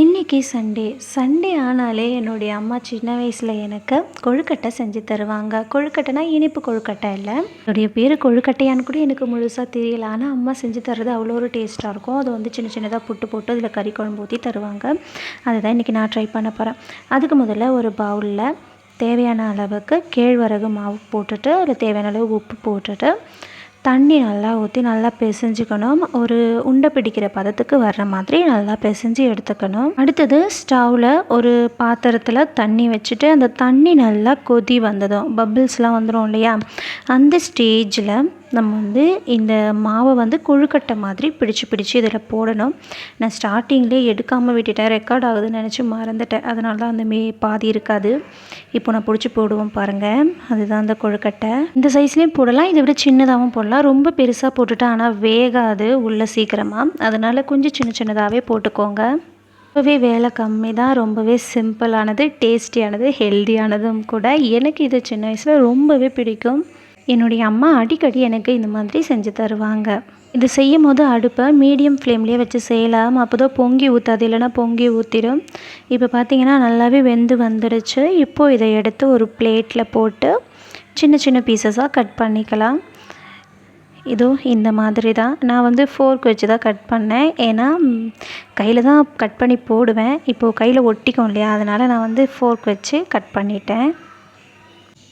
இன்றைக்கி Sunday Sunday ஆனாலே என்னுடைய அம்மா சின்ன வயசில் எனக்கு கொழுக்கட்டை செஞ்சு தருவாங்க. கொழுக்கட்டைனா இனிப்பு கொழுக்கட்டை இல்லை. என்னுடைய பேர் கொழுக்கட்டையான்னு கூட எனக்கு முழுசாக தெரியல. ஆனால் அம்மா செஞ்சு தர்றது அவ்வளோ ஒரு டேஸ்ட்டாக இருக்கும். அது வந்து சின்ன சின்னதாக புட்டு போட்டு அதில் கறி குழம்பு ஊற்றி தருவாங்க. அதை தான் இன்றைக்கி நான் ட்ரை பண்ண போகிறேன் அதுக்கு முதல்ல ஒரு பவுலில் தேவையான அளவுக்கு கேழ்வரகு மாவு போட்டுட்டு அதில் தேவையான அளவு உப்பு போட்டுட்டு தண்ணி நல்லா ஊற்றி நல்லா பிசைஞ்சுக்கணும். ஒரு உண்டை பிடிக்கிற பதத்துக்கு வர்ற மாதிரி நல்லா பிசைஞ்சு எடுத்துக்கணும். அடுத்தது ஸ்டவ்வில் ஒரு பாத்திரத்தில் தண்ணி வச்சுட்டு அந்த தண்ணி நல்லா கொதி வந்ததும் பபிள்ஸ்லாம் வந்துடும் இல்லையா? அந்த ஸ்டேஜில் நம்ம வந்து இந்த மாவை வந்து கொழுக்கட்டை மாதிரி பிடிச்சு பிடிச்சு இதில் போடணும். நான் ஸ்டார்டிங்லேயே எடுக்காமல் விட்டுட்டேன். ரெக்கார்ட் ஆகுதுன்னு நினச்சி மறந்துட்டேன். அதனால தான் அந்த மே பாதி இருக்காது. இப்போ நான் பிடிச்சி போடுவோம் பாருங்கள் அதுதான் அந்த கொழுக்கட்டை. இந்த சைஸ்லேயும் போடலாம். இதை விட சின்னதாகவும் போடலாம். ரொம்ப பெருசாக போட்டுட்டா ஆனால் வேகாது உள்ளே சீக்கிரமாக அதனால் கொஞ்சம் சின்ன சின்னதாகவே போட்டுக்கோங்க. ரொம்பவே வேலை கம்மி தான். ரொம்பவே சிம்பிளானது டேஸ்டியானது ஹெல்த்தியானதும் கூட. எனக்கு இது சின்ன வயசில் ரொம்பவே பிடிக்கும். என்னுடைய அம்மா அடிக்கடி எனக்கு இந்த மாதிரி செஞ்சு தருவாங்க. இது செய்யும் போது அடுப்பை மீடியம் ஃப்ளேம்லேயே வச்சு செய்யலாம். அப்போ பொங்கி ஊற்றாது இல்லைனா பொங்கி ஊற்றிடும் இப்போ பார்த்திங்கன்னா நல்லாவே வெந்து வந்துடுச்சு. இப்போது இதை எடுத்து ஒரு பிளேட்டில் போட்டு சின்ன சின்ன பீசஸாக கட் பண்ணிக்கலாம். இதோ இந்த மாதிரி தான். நான் வந்து ஃபோர்க் வச்சு தான் கட் பண்ணேன். ஏன்னா கையில் தான் கட் பண்ணி போடுவேன். இப்போது கையில் ஒட்டிக்கும் இல்லையா? அதனால் நான் வந்து ஃபோர்க் வச்சு கட் பண்ணிட்டேன்.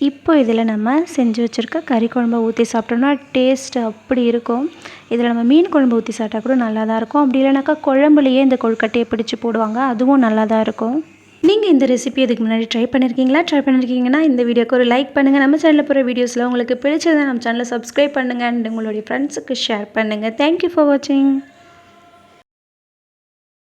இப்போ இதில் நம்ம செஞ்சு வச்சுருக்க கறி குழம்ப ஊற்றி சாப்பிட்டோம்னா டேஸ்ட் அப்படி இருக்கும். இதில் நம்ம மீன் குழம்பு ஊற்றி சாப்பிட்டா கூட நல்லா தான் இருக்கும். அப்படி இல்லைனாக்கா குழம்புலையே இந்த கொழுக்கட்டையை பிடிச்சி போடுவாங்க. அதுவும் நல்லா தான் இருக்கும். நீங்கள் இந்த ரெசிபி இதுக்கு முன்னாடி ட்ரை பண்ணியிருக்கீங்களா ட்ரை பண்ணியிருக்கீங்கன்னா இந்த வீடியோக்கு ஒரு லைக் பண்ணுங்கள் நம்ம சேனலில் போகிற வீடியோஸில் உங்களுக்கு பிடிச்சதை நம்ம சேனலை சப்ஸ்கிரைப் பண்ணுங்கள் அண்ட் உங்களுடைய ஃப்ரெண்ட்ஸுக்கு ஷேர் பண்ணுங்கள் தேங்க்யூ ஃபார் வாட்சிங்